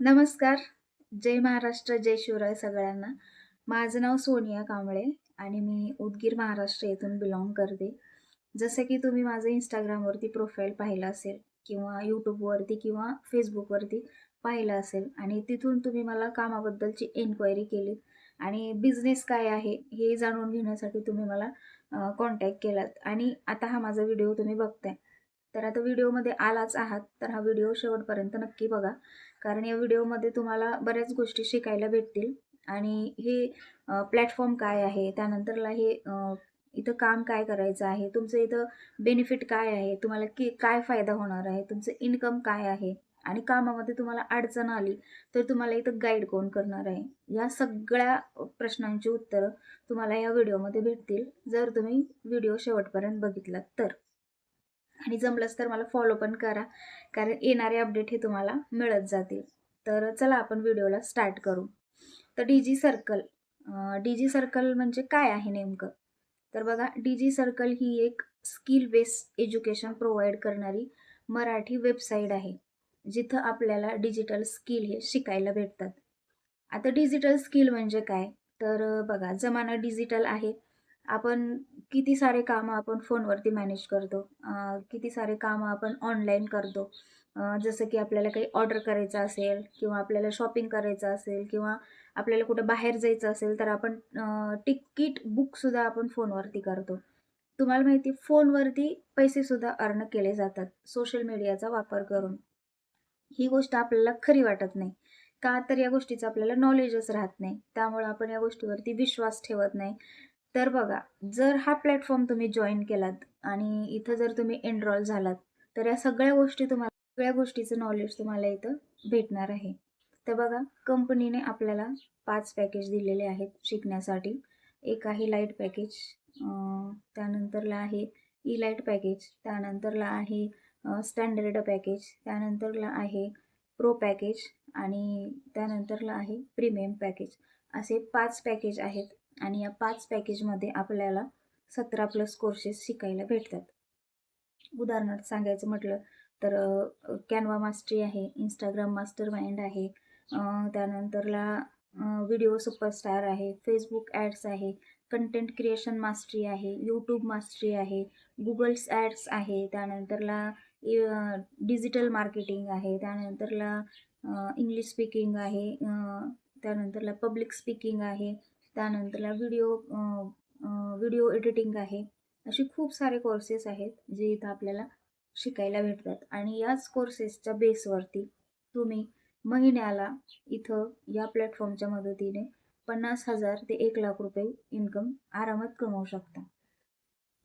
नमस्कार. जय महाराष्ट्र जय शिवराय सगळ्यांना. माझं नाव सोनिया कांबळे आणि मी उदगीर महाराष्ट्र येथून बिलॉंग करते. जसं की तुम्ही माझं इंस्टाग्रामवरती प्रोफाईल पाहिलं असेल किंवा यूट्यूबवरती किंवा फेसबुकवरती पाहिलं असेल आणि तिथून तुम्ही मला कामाबद्दलची एन्क्वायरी केली आणि बिझनेस काय आहे हे जाणून घेण्यासाठी तुम्ही मला कॉन्टॅक्ट केलात. आणि आता हा माझा व्हिडिओ तुम्ही बघताय. तर आता व्हिडिओमध्ये आलाच आहात तर हा व्हिडिओ शेवटपर्यंत नक्की बघा. कारण या व्हिडिओमध्ये तुम्हाला बऱ्याच गोष्टी शिकायला भेटतील. आणि हे प्लॅटफॉर्म काय आहे? त्यानंतरला हे इथं काम काय करायचं आहे? तुमचं इथं बेनिफिट काय आहे? तुम्हाला की काय फायदा होणार आहे? तुमचं इन्कम काय आहे? आणि कामामध्ये तुम्हाला अडचण आली तर तुम्हाला इथं गाईड कोण करणार आहे? या सगळ्या प्रश्नांची उत्तरं तुम्हाला या व्हिडिओमध्ये भेटतील. जर तुम्ही व्हिडिओ शेवटपर्यंत बघितलात तर. आणि जमलंच तर मला फॉलो पण करा. कारण येणारे अपडेट हे तुम्हाला मिळत जातील. तर चला आपण व्हिडिओला स्टार्ट करू. तर D G circle D G circle म्हणजे काय आहे नेमकं? तर बघा डी जी सर्कल ही एक स्किल बेस्ड एज्युकेशन प्रोव्हाइड करणारी मराठी वेबसाईट आहे. जिथं आपल्याला डिजिटल स्किल हे शिकायला भेटतात. आता डिजिटल स्किल म्हणजे काय? तर बघा जमाना डिजिटल आहे. आपण किती सारे कामं आपण फोनवरती मॅनेज करतो? किती सारे कामं आपण ऑनलाईन करतो? जसं की आपल्याला काही ऑर्डर करायचं असेल किंवा आपल्याला शॉपिंग करायचं असेल किंवा आपल्याला कुठं बाहेर जायचं असेल तर आपण तिकीट बुकसुद्धा आपण फोनवरती करतो. तुम्हाला माहिती फोनवरती पैसेसुद्धा अर्न केले जातात सोशल मीडियाचा वापर करून. ही गोष्ट आपल्याला खरी वाटत नाही. का तर या गोष्टीचं आपल्याला नॉलेजच राहत नाही. त्यामुळे आपण या गोष्टीवरती विश्वास ठेवत नाही. तर बघा जर हा प्लॅटफॉर्म तुम्ही जॉईन केलात आणि इथं जर तुम्ही एनरोल झालात तर या सगळ्या गोष्टी तुम्हाला सगळ्या गोष्टीचं नॉलेज तुम्हाला इथं भेटणार आहे. तर बघा कंपनीने आपल्याला पाच पॅकेज दिलेले आहेत शिकण्यासाठी. एक आहे लाइट पॅकेज त्यानंतरला आहे ई लाइट पॅकेज त्यानंतरला आहे स्टँडर्ड पॅकेज त्यानंतरला आहे प्रो पॅकेज आणि त्यानंतरला आहे प्रीमियम पॅकेज असे पाच पॅकेज आहेत. आणि या पाच पॅकेजमध्ये आपल्याला सतरा प्लस कोर्सेस शिकायला भेटतात. उदाहरणार्थ सांगायचं म्हटलं तर कॅनवा मास्टरी आहे इंस्टाग्राम मास्टर माइंड आहे त्यानंतरला व्हिडिओ सुपरस्टार आहे फेसबुक ॲड्स आहे कंटेंट क्रिएशन मास्टरी आहे यूट्यूब मास्टरी आहे गुगल्स ॲड्स आहे त्यानंतरला डिजिटल मार्केटिंग आहे त्यानंतरला इंग्लिश स्पीकिंग आहे त्यानंतरला पब्लिक स्पीकिंग आहे त्यानंतरला व्हिडिओ व्हिडिओ एडिटिंग आहे. असे खूप सारे कोर्सेस आहेत जे इथं आपल्याला शिकायला भेटतात. आणि याच कोर्सेसच्या बेसवरती तुम्ही महिन्याला इथं या प्लॅटफॉर्मच्या मदतीने पन्नास हजार ते एक लाख रुपये इन्कम आरामात कमवू शकता.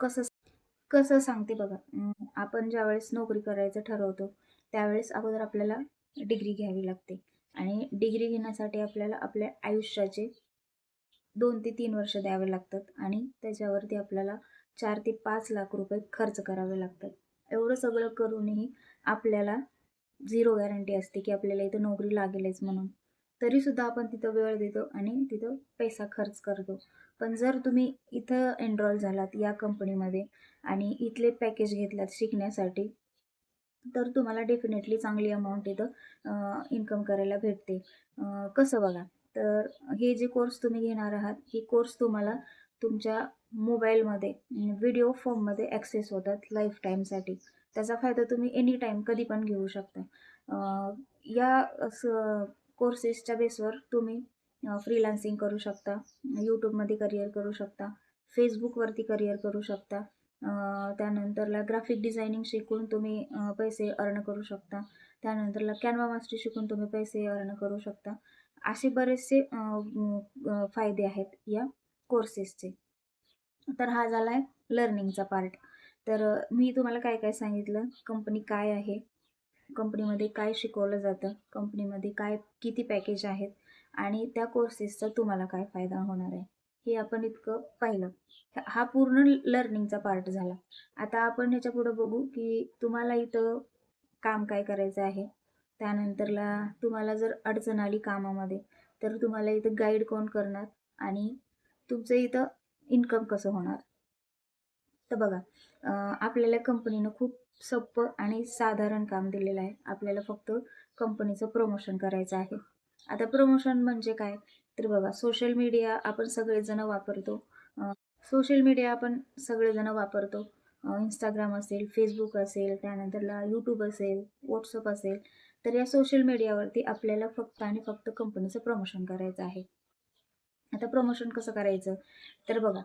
कसं कसं सांगते बघा आपण ज्यावेळेस नोकरी करायचं ठरवतो त्यावेळेस अगोदर आपल्याला डिग्री घ्यावी लागते. आणि डिग्री घेण्यासाठी आपल्याला आपल्या आयुष्याचे दोन ते तीन वर्ष द्यावे लागतात आणि त्याच्यावरती आपल्याला चार ते पाच लाख रुपये खर्च करावे लागतात. एवढं सगळं करूनही आपल्याला झिरो गॅरंटी असते की आपल्याला इथं नोकरी लागेलच म्हणून. तरीसुद्धा आपण तिथं वेळ देतो आणि तिथं पैसा खर्च करतो. पण जर तुम्ही इथं एनरोल झालात या कंपनीमध्ये आणि इथले पॅकेज घेतलात शिकण्यासाठी तर तुम्हाला डेफिनेटली चांगली अमाऊंट इथं इन्कम करायला भेटते. कसं बघा तर हे जे कोर्स तुम्ही घेणार आहात ही कोर्स तुम्हाला तुमच्या मोबाईलमध्ये व्हिडिओ फॉर्ममध्ये ॲक्सेस होतात लाईफ टाईमसाठी त्याचा फायदा तुम्ही एनी टाईम कधी पण घेऊ शकता. या स कोर्सेसच्या बेसवर तुम्ही फ्रीलान्सिंग करू शकता यूट्यूबमध्ये करिअर करू शकता फेसबुकवरती करिअर करू शकता त्यानंतरला ग्राफिक डिझायनिंग शिकून तुम्ही पैसे अर्न करू शकता त्यानंतरला कॅनवा मास्टर शिकून तुम्ही पैसे अर्न करू शकता. असे बरेचसे फायदे आहेत या कोर्सेसचे तर हा झाला आहे लर्निंगचा पार्ट तर मी तुम्हाला काय काय सांगितलं? कंपनी काय आहे? कंपनीमध्ये काय शिकवलं जातं? कंपनीमध्ये काय किती पॅकेज आहेत? आणि त्या कोर्सेसचा तुम्हाला काय फायदा होणार आहे? हे आपण इतकं पाहिलं. हा- हा पूर्ण लर्निंगचा पार्ट झाला. आता आपण ह्याच्या पुढं बघू की तुम्हाला इथं काम काय करायचं आहे? त्यानंतरला तुम्हाला जर अडचण आली कामामध्ये तर तुम्हाला इथं गाईड कोण करणार आणि तुमचं इथं इन्कम कसं होणार? तर बघा आपल्याला कंपनीनं खूप सोपं आणि साधारण काम दिलेलं आहे. आपल्याला फक्त कंपनीचं प्रमोशन करायचं आहे. आता प्रमोशन म्हणजे काय? तर बघा सोशल मीडिया आपण सगळेजण वापरतो. सोशल मीडिया आपण सगळेजण वापरतो. इंस्टाग्राम असेल फेसबुक असेल त्यानंतरला यूट्यूब असेल व्हॉट्सअप असेल. तर या सोशल मीडियावरती आपल्याला फक्त आणि फक्त कंपनीचं प्रमोशन करायचं आहे. आता प्रमोशन कसं करायचं? तर बघा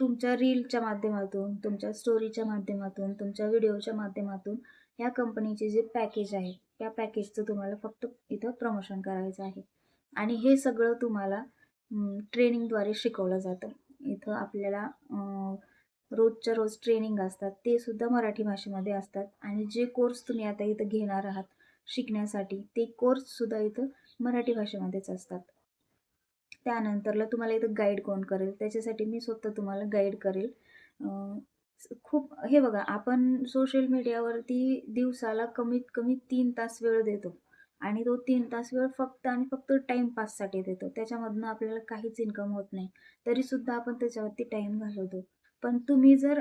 तुमच्या रीलच्या माध्यमातून तुमच्या स्टोरीच्या माध्यमातून तुमच्या व्हिडिओच्या माध्यमातून ह्या कंपनीचे जे पॅकेज आहे त्या पॅकेजचं तुम्हाला फक्त इथं प्रमोशन करायचं आहे. आणि हे सगळं तुम्हाला ट्रेनिंगद्वारे शिकवलं जातं. इथं आपल्याला रोजच्या रोज ट्रेनिंग असतात ते सुद्धा मराठी भाषेमध्ये असतात. आणि जे कोर्स तुम्ही आता इथं घेणार आहात शिकण्यासाठी ते कोर्ससुद्धा इथं मराठी भाषेमध्येच असतात. त्यानंतरला तुम्हाला इथं गाईड कोण करेल? त्याच्यासाठी मी स्वतः तुम्हाला गाईड करेल. खूप हे बघा आपण सोशल मीडियावरती दिवसाला कमीत कमी तीन तास वेळ देतो. आणि तो तीन तास वेळ फक्त आणि फक्त टाईमपाससाठी देतो. त्याच्यामधनं आपल्याला काहीच इन्कम होत नाही. तरीसुद्धा आपण त्याच्यावरती टाईम घालवतो. पण तुम्ही जर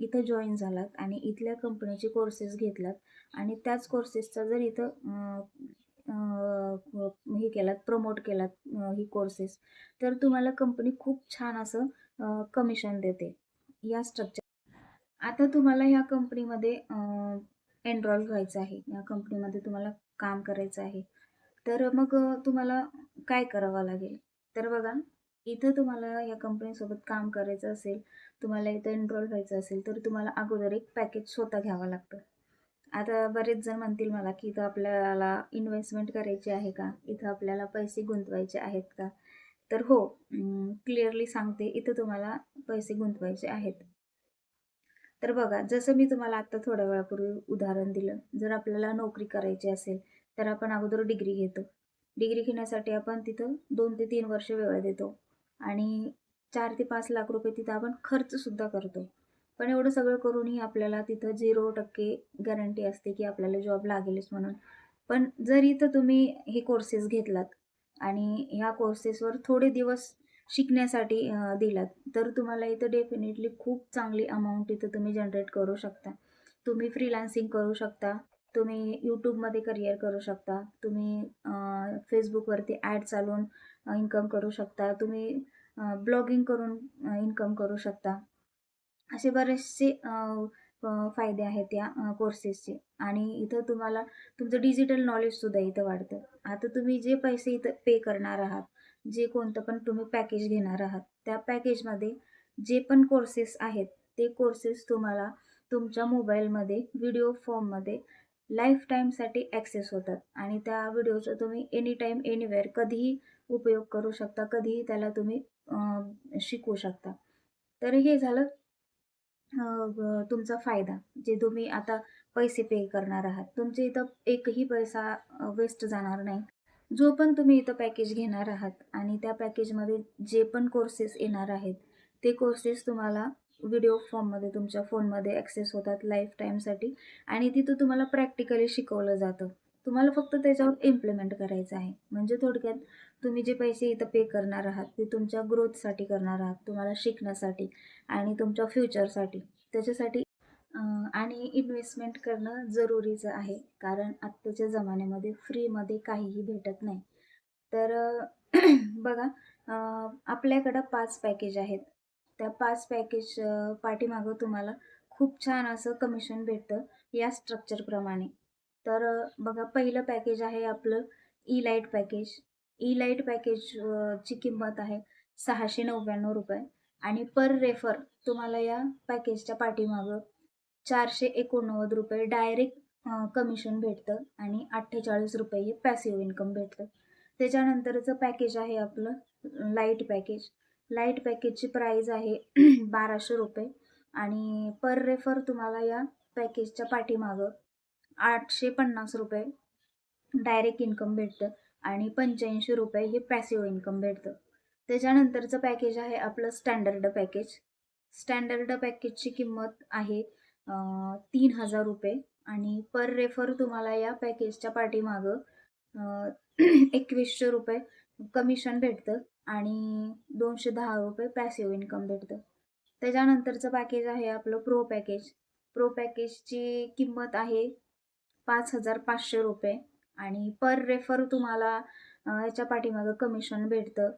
इथं जॉईन झालात आणि इथल्या कंपनीचे कोर्सेस घेतलात आणि त्याच कोर्सेसचा जर इथं हे केलात प्रमोट केलात ही कोर्सेस तर तुम्हाला कंपनी खूप छान असं कमिशन देते. या स्ट्रक्चर आता तुम्हाला ह्या कंपनीमध्ये एनरोल व्हायचं आहे. या कंपनीमध्ये तुम्हाला काम करायचं आहे. तर मग तुम्हाला काय करावं लागेल? तर बघा इथं तुम्हाला या कंपनीसोबत काम करायचं असेल तुम्हाला इथं एनरोल व्हायचं असेल तर तुम्हाला अगोदर एक पॅकेज स्वतः घ्यावं लागतं. आता बरेच जण म्हणतील मला की इथं आपल्याला इन्व्हेस्टमेंट करायची आहे का? इथं आपल्याला पैसे गुंतवायचे आहेत का? तर हो क्लिअरली सांगते इथं तुम्हाला पैसे गुंतवायचे आहेत. तर बघा जसं मी तुम्हाला आत्ता थोड्या वेळापूर्वी उदाहरण दिलं जर आपल्याला नोकरी करायची असेल तर आपण अगोदर डिग्री घेतो. डिग्री घेण्यासाठी आपण तिथं दोन ते तीन वर्ष वेळ देतो. आणि चार ते पाच लाख रुपये तिथं आपण खर्चसुद्धा करतो. पण एवढं सगळं करूनही आपल्याला तिथं झिरो टक्के गॅरंटी असते की आपल्याला जॉब लागेलच म्हणून. पण जर इथं तुम्ही हे कोर्सेस घेतलात आणि ह्या कोर्सेसवर थोडे दिवस शिकण्यासाठी दिलात तर तुम्हाला इथं डेफिनेटली खूप चांगली अमाऊंट इथं तुम्ही जनरेट करू शकता. तुम्ही फ्रीलान्सिंग करू शकता तुम्ही यूट्यूबमध्ये करिअर करू शकता तुम्ही फेसबुकवरती ॲड चालवून इन्कम करू शकता. तुम्ही ब्लॉगिंग करून इन्कम करू शकता. असे बरेचसे फायदे आहेत या कोर्सेसचे आणि इथं तुम्हाला तुमचं डिजिटल नॉलेजसुद्धा इथं वाढतं. आता तुम्ही जे पैसे इथं पे करणार आहात जे कोणतं पण तुम्ही पॅकेज घेणार आहात त्या पॅकेजमध्ये जे पण कोर्सेस आहेत ते कोर्सेस तुम्हाला तुमच्या मोबाईलमध्ये व्हिडिओ फॉर्ममध्ये लाईफ टाईमसाठी ॲक्सेस होतात. आणि त्या व्हिडिओचं तुम्ही एनी टाईम एनीवेअर कधीही उपयोग करू शकता. कधीही त्याला तुम्ही शिकू शकता. तर हे झालं तुमचा फायदा जे तुम्ही आता पैसे पे करणार आहात. तुमचे इथं एकही पैसा वेस्ट जाणार नाही. जो पण तुम्ही इथं पॅकेज घेणार आहात आणि त्या पॅकेजमध्ये जे पण कोर्सेस येणार आहेत ते कोर्सेस तुम्हाला व्हिडिओ फॉर्ममध्ये तुमच्या फोनमध्ये ॲक्सेस होतात लाईफ टाईमसाठी आणि तिथं तुम्हाला प्रॅक्टिकली शिकवलं जातं. तुम्हाला फक्त त्याच्यावर इम्प्लिमेंट करायचं आहे. म्हणजे थोडक्यात तुम्ही जे पैसे इथं पे करणार आहात ते तुमच्या ग्रोथसाठी करणार आहात तुम्हाला शिकण्यासाठी आणि तुमच्या फ्युचरसाठी त्याच्यासाठी आणि इन्व्हेस्टमेंट करणं जरुरीचं आहे. कारण आत्ताच्या जमान्यामध्ये फ्रीमध्ये काहीही भेटत नाही. तर बघा आपल्याकडं पाच पॅकेज आहेत. त्या पाच पॅकेज पाठीमागं तुम्हाला खूप छान असं कमिशन भेटतं या स्ट्रक्चरप्रमाणे तर बघा पहिलं पॅकेज आहे आपलं e light package e light package ची किंमत आहे सहाशे नव्याण्णव रुपये. आणि पर रेफर तुम्हाला या पॅकेजच्या पाठीमागं चारशे एकोणनव्वद रुपये डायरेक्ट कमिशन भेटतं आणि अठ्ठेचाळीस रुपये हे पॅसिव्ह इन्कम भेटतं. त्याच्यानंतरचं पॅकेज आहे आपलं लाइट पॅकेज लाइट पॅकेजची प्राईज आहे बाराशे रुपये. आणि पर रेफर तुम्हाला या पॅकेजच्या पाठीमागं आठशे पन्नास रुपये डायरेक्ट इन्कम भेटतं. आणि पंच्याऐंशी रुपये हे पॅसिव्ह इन्कम भेटतं. त्याच्यानंतरचं पॅकेज आहे आपलं स्टँडर्ड पॅकेज स्टँडर्ड पॅकेजची किंमत आहे तीन हजार रुपये. आणि पर रेफर तुम्हाला या पॅकेजच्या पाठीमागं एकवीसशे रुपये कमिशन भेटतं आणि दोनशे दहा रुपये पॅसिव्ह इन्कम भेटतं. त्याच्यानंतरचं पॅकेज आहे आपलं प्रो पॅकेज प्रो पॅकेजची किंमत आहे पाच हजार पाचशे रुपये. आणि पर रेफर तुम्हाला याच्या पाठीमागं कमिशन भेटतं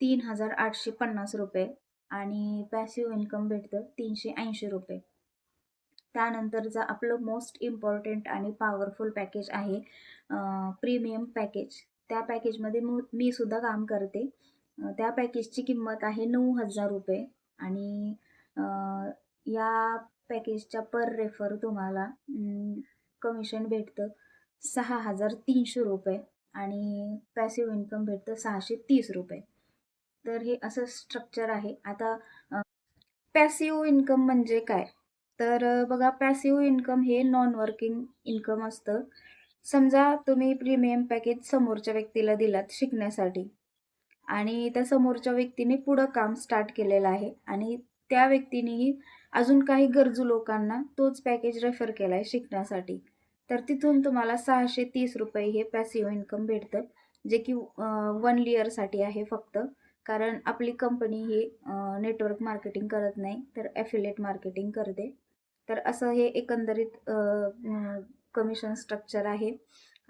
तीन हजार आठशे पन्नास रुपये आणि पॅसिव्ह इन्कम भेटतं तीनशे ऐंशी रुपये. त्यानंतरचं आपलं मोस्ट इम्पॉर्टंट आणि पॉवरफुल पॅकेज आहे प्रीमियम पॅकेज त्या पॅकेजमध्ये मु मी सुद्धा काम करते. त्या पॅकेजची किंमत आहे नऊ हजार रुपये आणि या पॅकेजच्या पर रेफर तुम्हाला कमिशन भेटतं सहा हजार तीनशे रुपये आणि पॅसिव्ह इन्कम भेटतं सहाशे तीस रुपये. तर हे असं स्ट्रक्चर आहे. आता पॅसिव्ह इन्कम म्हणजे काय? तर बघा पॅसिव्ह इन्कम हे नॉन वर्किंग इन्कम असतं. समजा तुम्ही प्रीमियम पॅकेज समोरच्या व्यक्तीला दिलात शिकण्यासाठी आणि त्या समोरच्या व्यक्तीने पुढं काम स्टार्ट केलेलं आहे आणि त्या व्यक्तीनेही अजून काही गरजू लोकांना तोच पॅकेज रेफर केला आहे शिकण्यासाठी. तर तिथून तुम्हाला सहाशे तीस रुपये हे पॅसिव्ह इन्कम भेटतं जे की वन इयरसाठी आहे फक्त. कारण आपली कंपनी ही नेटवर्क मार्केटिंग करत नाही तर ॲफिलेट मार्केटिंग करते. तर असं हे एकंदरीत कमिशन स्ट्रक्चर आहे.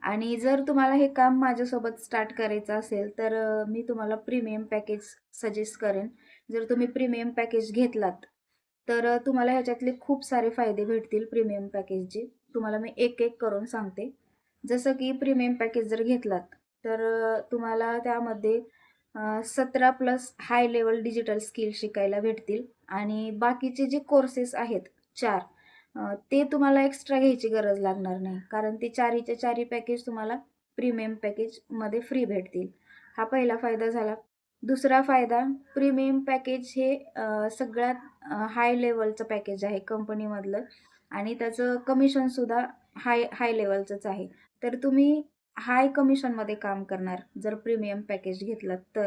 आणि जर तुम्हाला हे काम माझ्यासोबत स्टार्ट करायचं असेल तर मी तुम्हाला प्रीमियम पॅकेज सजेस्ट करेन. जर तुम्ही प्रीमियम पॅकेज घेतलात तर तुम्हाला ह्याच्यातले खूप सारे फायदे भेटतील प्रीमियम पॅकेजचे तुम्हाला मी एक एक करून सांगते. जसं की प्रीमियम पॅकेज जर घेतलात तर तुम्हाला त्यामध्ये सतरा plus high level digital skill शिकायला भेटतील. आणि बाकीचे जे कोर्सेस आहेत चार ते तुम्हाला एक्स्ट्रा घ्यायची गरज लागणार नाही. कारण ते चारीचे चारी पॅकेज तुम्हाला प्रीमियम पॅकेजमध्ये फ्री भेटतील. हा पहिला फायदा झाला. दुसरा फायदा प्रीमियम पॅकेज हे सगळ्यात हाय लेवलचं पॅकेज आहे कंपनीमधलं आणि त्याचं कमिशनसुद्धा हाय हाय लेवलचंच आहे. तर तुम्ही हाय कमिशनमध्ये काम करणार जर प्रीमियम पॅकेज घेतलात तर.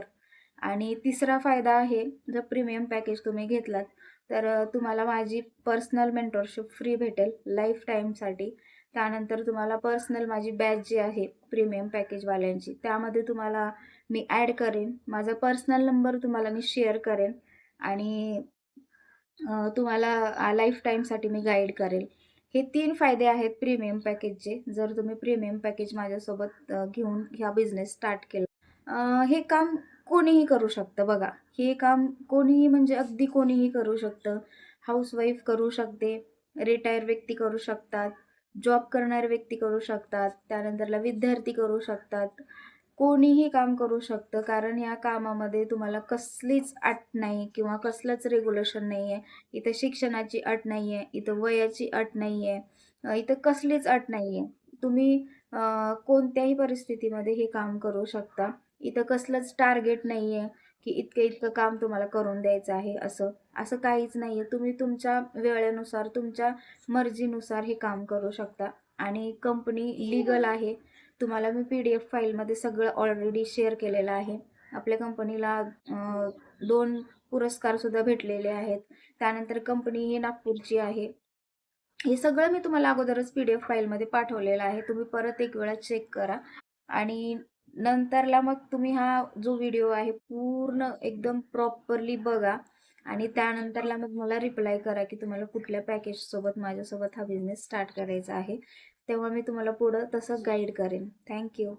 आणि तिसरा फायदा आहे जर प्रीमियम पॅकेज तुम्ही घेतलात तर तुम्हाला माझी पर्सनल मेंटॉरशिप फ्री भेटेल लाईफ टाईमसाठी त्यानंतर तुम्हाला पर्सनल माझी बॅच जी आहे प्रीमियम पॅकेजवाल्यांची त्यामध्ये तुम्हाला मी ॲड करेन. माझा पर्सनल नंबर तुम्हाला मी शेअर करेन. आणि तुम्हाला लाईफ टाईमसाठी मी गाईड करेल. हे तीन फायदे आहेत प्रीमियम पॅकेजचे जर तुम्ही प्रीमियम पॅकेज माझ्यासोबत घेऊन ह्या बिझनेस स्टार्ट केला हे काम कोणीही करू शकतं बघा. हे काम कोणीही म्हणजे अगदी कोणीही करू शकतं. हाऊसवाईफ करू शकते रिटायर व्यक्ती करू शकतात जॉब करणारे व्यक्ती करू शकतात त्यानंतरला विद्यार्थी करू शकतात. कोणीही काम करू शकतं कारण या कामामध्ये तुम्हाला कसलीच अट नाही किंवा कसलंच रेग्युलेशन नाही आहे इथं शिक्षणाची अट नाही आहे इथं वयाची अट नाही आहे इथं कसलीच अट नाही आहे तुम्ही अ, कोणत्याही परिस्थितीमध्ये हे काम करू शकता. इथं कसलंच टार्गेट नाही आहे की इतकं इतकं काम तुम्हाला करून द्यायचं आहे असं. असं काहीच नाही आहे तुम्ही तुमच्या वेळेनुसार तुमच्या मर्जीनुसार हे काम करू शकता. आणि कंपनी लिगल आहे. तुम्हाला मी पी डी एफ फाईलमध्ये सगळं ऑलरेडी शेअर केलेलं आहे. आपल्या कंपनीला दोन पुरस्कारसुद्धा भेटलेले आहेत. त्यानंतर कंपनी ही नागपूरची आहे. हे सगळं मी तुम्हाला अगोदरच पी डी एफ फाईलमध्ये पाठवलेलं आहे. तुम्ही परत एक वेळा चेक करा. आणि नंतरला मग तुम्ही हा जो व्हिडिओ आहे पूर्ण एकदम प्रॉपरली बघा. आणि त्यानंतरला मग मला रिप्लाय करा की तुम्हाला कुठल्या पॅकेजसोबत माझ्यासोबत हा बिझनेस स्टार्ट करायचा आहे. तेव्हा मी तुम्हाला पुढं तसं गाईड करेन. थँक्यू